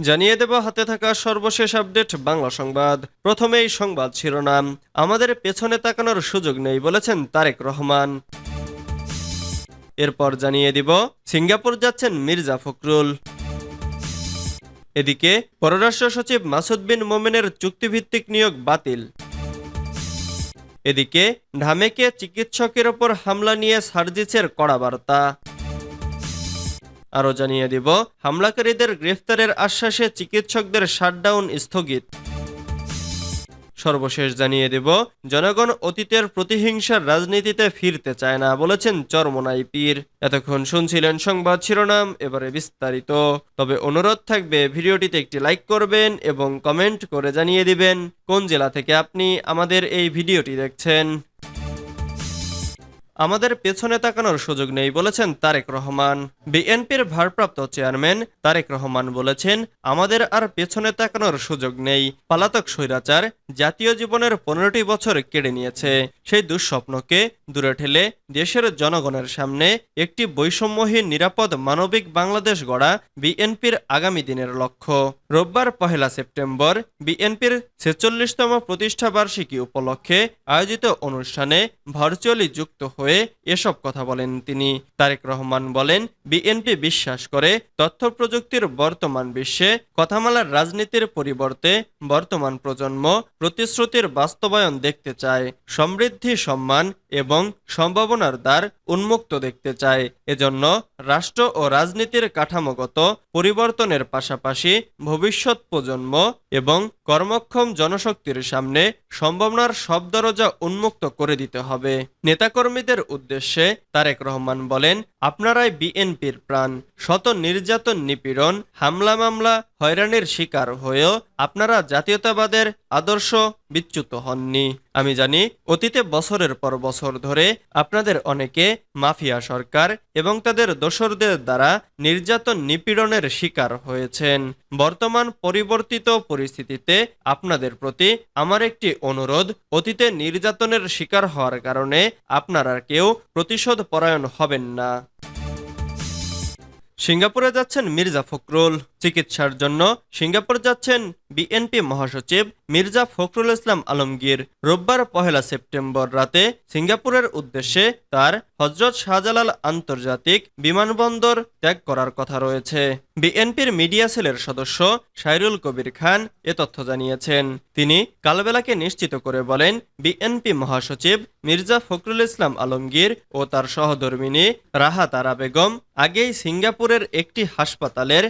জানিয়ে দেব, হাতে থাকা সর্বশেষ আপডেট, বাংলা সংবাদ। প্রথমেই সংবাদ শিরোনাম। আমাদের পেছনে তাকানোর সুযোগ নেই বলেছেন তারেক রহমান। এরপর জানিয়ে দিব, সিঙ্গাপুর যাচ্ছেন মির্জা ফখরুল। এদিকে, পররাষ্ট্র সচিব মাসুদ বিন মোমেনের চুক্তিভিত্তিক নিয়োগ বাতিল। এদিকে, ঢামেকে চিকিৎসকের ওপর হামলা নিয়ে সার্জিসের কড়া বার্তা। আরও জানিয়ে দিব, হামলাকারীদের গ্রেফতারের আশ্বাসে চিকিৎসকদের শাটডাউন স্থগিত। সর্বশেষ জানিয়ে দেব, জনগণ অতীতের প্রতিহিংসার রাজনীতিতে ফিরতে চায় না বলেছেন চরমনাই পীর। এতক্ষণ শুনছিলেন সংবাদ শিরোনাম, এবারে বিস্তারিত। তবে অনুরোধ থাকবে, ভিডিওটিতে একটি লাইক করবেন এবং কমেন্ট করে জানিয়ে দিবেন, কোন জেলা থেকে আপনি আমাদের এই ভিডিওটি দেখছেন। আমাদের পেছনে তাকানোর সুযোগ নেই বলেছেন তারেক রহমান। বিএনপির ভারপ্রাপ্ত চেয়ারম্যান তারেক রহমান বলেছেন, আমাদের আর পেছনে তাকানোর সুযোগ নেই। পালাতক স্বৈরাচার জাতীয় জীবনের পনেরোটি বছর কেড়ে নিয়েছে। সেই দুঃস্বপ্নকে দূরে ঠেলে দেশের জনগণের সামনে একটি বৈষম্যহীন নিরাপদ মানবিক বাংলাদেশ গড়া বিএনপির আগামী দিনের লক্ষ্য। রোববার পহেলা সেপ্টেম্বর বিএনপির ছেচল্লিশতম প্রতিষ্ঠা বার্ষিকী উপলক্ষে আয়োজিত অনুষ্ঠানে ভার্চুয়ালি যুক্ত হয়ে এসব কথা বলেন। তিনি তারেক রহমান বলেন, বিএনপি বিশ্বাস করে তথ্য প্রযুক্তির বর্তমান বিশ্বে কথামালার রাজনীতির পরিবর্তে বর্তমান প্রজন্ম প্রতিশ্রুতির বাস্তবায়ন দেখতে চায়, সমৃদ্ধি, সম্মান এবং সম্ভাবনার দ্বার উন্মুক্ত দেখতে চায়। এজন্য রাষ্ট্র ও রাজনীতির কাঠামোগত পরিবর্তনের পাশাপাশি ভবিষ্যৎ প্রজন্ম এবং কর্মক্ষম জনশক্তির সামনে সম্ভাবনার সব দরজা উন্মুক্ত করে দিতে হবে। নেতাকর্মীদের উদ্দেশ্যে তারেক রহমান বলেন, আপনারাই বিএনপির প্রাণ। শত নির্যাতন নিপীড়ন, হামলা মামলা, হয়রানির শিকার হয়েও আপনারা জাতীয়তাবাদের আদর্শ বিচ্যুত হননি। আমি জানি, অতীতে বছরের পর বছর ধরে আপনাদের অনেকে মাফিয়া সরকার এবং তাদের দোসরদের দ্বারা নির্যাতন নিপীড়নের শিকার হয়েছেন। বর্তমান পরিবর্তিত পরিস্থিতিতে আপনাদের প্রতি আমার একটি অনুরোধ, অতীতে নির্যাতনের শিকার হওয়ার কারণে আপনারা কেউ প্রতিশোধ পরায়ণ হবেন না। সিঙ্গাপুরে যাচ্ছেন মির্জা ফখরুল। চিকিৎসার জন্য সিঙ্গাপুর যাচ্ছেন বিএনপি মহাসচিব মির্জা ফখরুল ইসলাম আলমগীর। রোববার পহেলা সেপ্টেম্বর রাতে সিঙ্গাপুরের উদ্দেশ্যে তার হজরত শাহজালাল আন্তর্জাতিক বিমানবন্দর ত্যাগ করার কথা রয়েছে। বিএনপির মিডিয়া সেলের সদস্য সাইরুল কবির খান এ তথ্য জানিয়েছেন। তিনি কালবেলাকে নিশ্চিত করে বলেন, বিএনপি মহাসচিব মির্জা ফখরুল ইসলাম আলমগীর ও তার সহধর্মিনী রাহা তারা বেগম আগেই সিঙ্গাপুরের একটি হাসপাতালের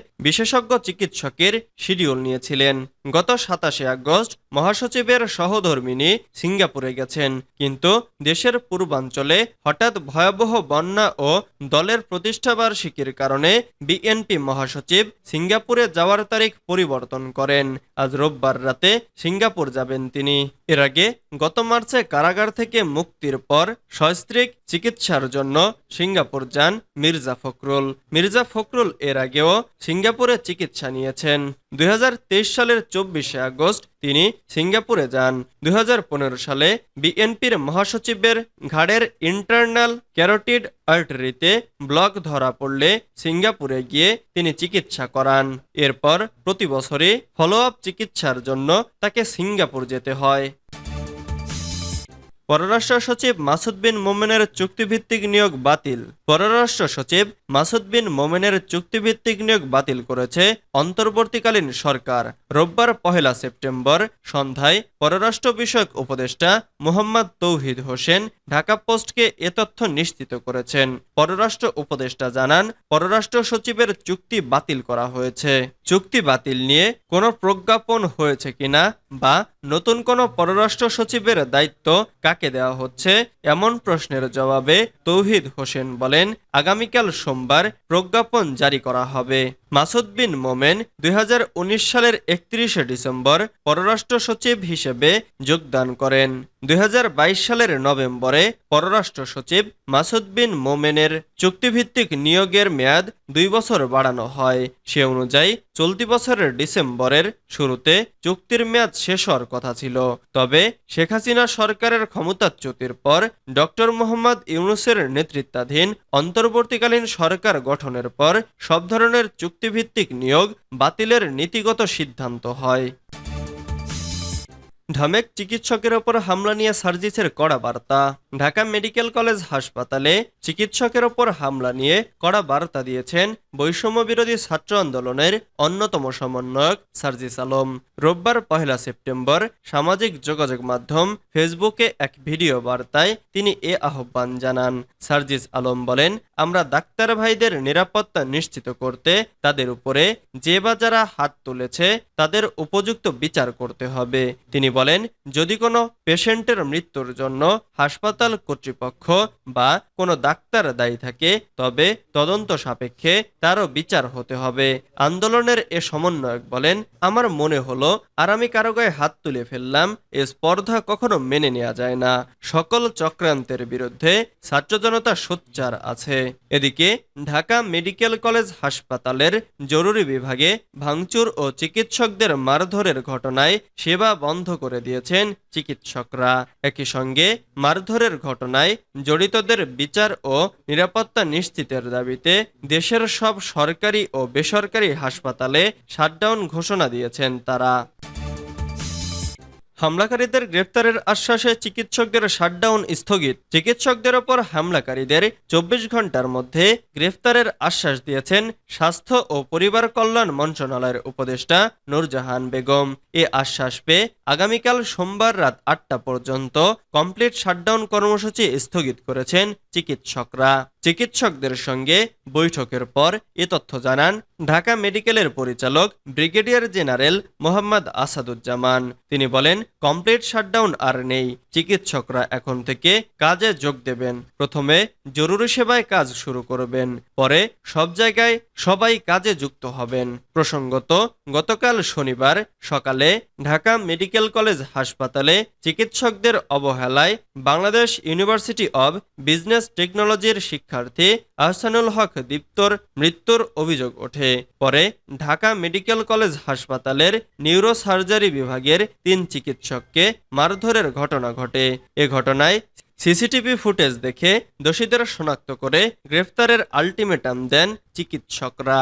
বিশেষজ্ঞ চিকিৎসকের শিডিউল নিয়েছিলেন। গত সাতাশে আগস্ট মহাসচিবের সহধর্মিনী সিঙ্গাপুরে গেছেন। কিন্তু দেশের পূর্বাঞ্চলে হঠাৎ ভয়াবহ বন্যা ও দলের প্রতিষ্ঠাবার্ষিকীর কারণে বিএনপি মহাসচিব সিঙ্গাপুরে যাওয়ার তারিখ পরিবর্তন করেন। আজ রোববার রাতে সিঙ্গাপুর যাবেন তিনি। এর আগে গত মার্চে কারাগার থেকে মুক্তির পর সস্ত্রীক চিকিৎসার জন্য সিঙ্গাপুর যান মির্জা ফখরুল। মির্জা ফখরুল এর আগেও সিঙ্গাপুরে চিকিৎসা নিয়েছেন। দুই হাজার তেইশ সালের চব্বিশে আগস্ট তিনি সিঙ্গাপুরে যান। দুই হাজার পনেরো সালে বিএনপির মহাসচিবের ঘাড়ের ইন্টারনাল ক্যারোটিড আর্টারিতে ব্লক ধরা পড়লে সিঙ্গাপুরে গিয়ে তিনি চিকিৎসা করান। এরপর প্রতি বছরই ফলো আপ চিকিৎসার জন্য তাকে সিঙ্গাপুর যেতে হয়। পররাষ্ট্র সচিব মাসুদ বিন মোমেনের চুক্তিভিত্তিক নিয়োগ বাতিল। পররাষ্ট্র সচিব মাসুদ বিন মোমেনের চুক্তিভিত্তিক নিয়োগ বাতিল করেছে অন্তর্বর্তীকালীন সরকার। রোববার পহেলা সেপ্টেম্বর সন্ধ্যায় পররাষ্ট্র বিষয়ক উপদেষ্টা মোহাম্মদ তৌহিদ হোসেন ঢাকা পোস্টকে এ তথ্য নিশ্চিত করেছেন। পররাষ্ট্র উপদেষ্টা জানান, পররাষ্ট্র সচিবের চুক্তি বাতিল করা হয়েছে। চুক্তি বাতিল নিয়ে কোনো প্রজ্ঞাপন হয়েছে কিনা বা নতুন কোনো পররাষ্ট্র সচিবের দায়িত্ব কাকে দেওয়া হচ্ছে? এমন প্রশ্নের জবাবে তৌহিদ হোসেন বলেন, আগামীকাল সোমবার প্রজ্ঞাপন জারি করা হবে। মাসুদ বিন মোমেন দুই হাজার উনিশ সালের একত্রিশে ডিসেম্বর পররাষ্ট্র সচিব হিসেবে যোগদান করেন। দুই সালের নভেম্বরে পররাষ্ট্র সচিব মাসুদ বিন মোমেনের চুক্তিভিত্তিক নিয়োগের মেয়াদ দুই বছর বাড়ানো হয়। সে অনুযায়ী চলতি বছরের ডিসেম্বরের শুরুতে চুক্তির মেয়াদ শেষ হওয়ার কথা ছিল। তবে শেখ হাসিনা সরকারের ক্ষমতাচ্যুতির পর ডক্টর মোহাম্মদ ইউনুসের নেতৃত্বাধীন অন্তর্বর্তীকালীন সরকার গঠনের পর সব ধরনের চুক্তি চুক্তিভিত্তিক নিয়োগ বাতিলের নীতিগত সিদ্ধান্ত হয়। ঢামেক চিকিৎসকের ওপর হামলা নিয়ে সার্জিসের কড়া বার্তা। ঢাকা মেডিকেল কলেজ হাসপাতালে চিকিৎসকের ওপর হামলা নিয়ে কড়া বার্তা দিয়েছেন বৈষম্য বিরোধী ছাত্র আন্দোলনের অন্যতম সমন্বয়ক সার্জিস আলম। রোববার পহেলা সেপ্টেম্বর সামাজিক যোগাযোগ মাধ্যম ফেসবুকে এক ভিডিও বার্তায় তিনি এ আহ্বান জানান। সার্জিস আলম বলেন আমরা ডাক্তার ভাইদের নিরাপত্তা নিশ্চিত করতে তাদের উপরে যে বা যারা হাত তুলেছে তাদের উপযুক্ত বিচার করতে হবে। তিনি বলেন, যদি কোনো পেশেন্টের মৃত্যুর জন্য হাসপাতাল কর্তৃপক্ষ বা কোনো ডাক্তার দায়ী থাকে, তবে তদন্ত সাপেক্ষে তারও বিচার হতে হবে। আন্দোলনের এ সমন্বয়ক বলেন, আমার মনে হলো আর আমি কারও গায়ে হাত তুলে ফেললাম, এ স্পর্ধা কখনো মেনে নেওয়া যায় না। সকল চক্রান্তের বিরুদ্ধে ছাত্র জনতা সোচ্চার আছে। এদিকে, ঢাকা মেডিকেল কলেজ হাসপাতালের জরুরি বিভাগে ভাঙচুর ও চিকিৎসকদের মারধরের ঘটনায় সেবা বন্ধ করে দিয়েছেন চিকিৎসকরা। একই সঙ্গে মারধরের ঘটনায় জড়িতদের বিচার ও নিরাপত্তা নিশ্চিতের দাবিতে দেশের সব সরকারি ও বেসরকারি হাসপাতালে শাটডাউন ঘোষণা দিয়েছেন তারা। হামলাকারীদের গ্রেপ্তারের আশ্বাসে চিকিৎসকদের শাটডাউন স্থগিত। চিকিৎসকদের ওপর হামলাকারীদের চব্বিশ ঘণ্টার মধ্যে গ্রেফতারের আশ্বাস দিয়েছেন স্বাস্থ্য ও পরিবার কল্যাণ মন্ত্রণালয়ের উপদেষ্টা নূরজাহান বেগম। এ আশ্বাস পেয়ে আগামীকাল সোমবার রাত আটটা পর্যন্ত কমপ্লিট শাটডাউন কর্মসূচি স্থগিত করেছেন চিকিৎসকরা। চিকিৎসকদের সঙ্গে বৈঠকের পর এ তথ্য জানান ঢাকা মেডিকেলের পরিচালক ব্রিগেডিয়ার জেনারেল মোহাম্মদ আসাদুজ্জামান। তিনি বলেন কমপ্লিট শাটডাউন আর নেই। চিকিৎসকরা এখন থেকে কাজে যোগ দেবেন। প্রথমে জরুরি সেবায় কাজ শুরু করবেন। পরে সব জায়গায় সবাই কাজে যুক্ত হবেন। প্রসঙ্গত, গতকাল শনিবার সকালে ঢাকা মেডিকেল কলেজ হাসপাতালে চিকিৎসকদের অবহেলায় বাংলাদেশ ইউনিভার্সিটি অব বিজনেস টেকনোলজির শিক্ষার্থী আহসানুল হক দীপ্তর মৃত্যুর অভিযোগ ওঠে। পরে ঢাকা মেডিকেল কলেজ হাসপাতালের নিউরোসার্জারি বিভাগের তিন চিকিৎসককে মারধরের ঘটনা ঘটে। এ ঘটনায় সিসিটিভি ফুটেজ দেখে দোষীদের শনাক্ত করে গ্রেফতারের আলটিমেটাম দেন চিকিৎসকরা।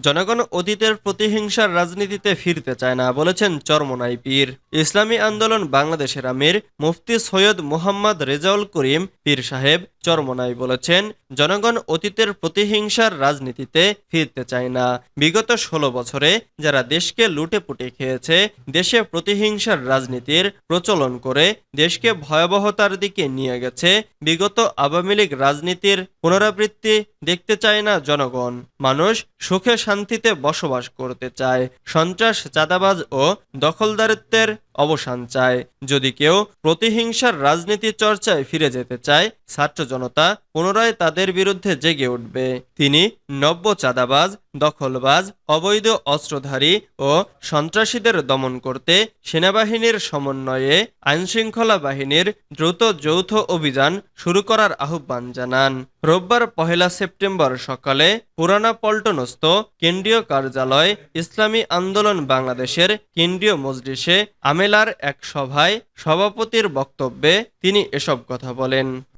জনগণ অতীতের প্রতিহিংসার রাজনীতিতে ফিরতে চায় না বলেছেন চরমনাই পীর। ইসলামী আন্দোলন বাংলাদেশের আমির মুফতি সৈয়দ মোহাম্মদ রেজাউল করিম পীর সাহেব চরমনাই বলেছেন, জনগণ অতীতের প্রতিহিংসার রাজনীতিতে ফিরতে চায় না। বিগত ষোলো বছরে যারা দেশকে লুটে পুটে খেয়েছে, দেশে প্রতিহিংসার রাজনীতির প্রচলন করে দেশকে ভয়াবহতার দিকে নিয়ে গেছে, বিগত আওয়ামী লীগ রাজনীতির পুনরাবৃত্তি দেখতে চায় না জনগণ। মানুষ সুখে শান্তিতে বসবাস করতে চায়, সন্ত্রাস, চাঁদাবাজ ও দখলদারিত্বের অবসান চায়। যদি কেউ প্রতিহিংসার রাজনীতি চর্চায় ফিরে যেতে চায়, ছাত্র জনতা পুনরায় তাদের বিরুদ্ধে জেগে উঠবে। তিনি নব্য চাঁদাবাজ, দখলবাজ, অবৈধ অস্ত্রধারী ও সন্ত্রাসীদের দমন করতে সেনাবাহিনীর সমন্বয়ে আইনশৃঙ্খলা বাহিনীর দ্রুত যৌথ অভিযান শুরু করার আহ্বান জানান। রোববার পহেলা সেপ্টেম্বর সকালে পুরানা পল্টনস্থ কেন্দ্রীয় কার্যালয় ইসলামী আন্দোলন বাংলাদেশের কেন্দ্রীয় মজলিসে আমেলার এক সভায় সভাপতির বক্তব্যে তিনি এসব কথা বলেন।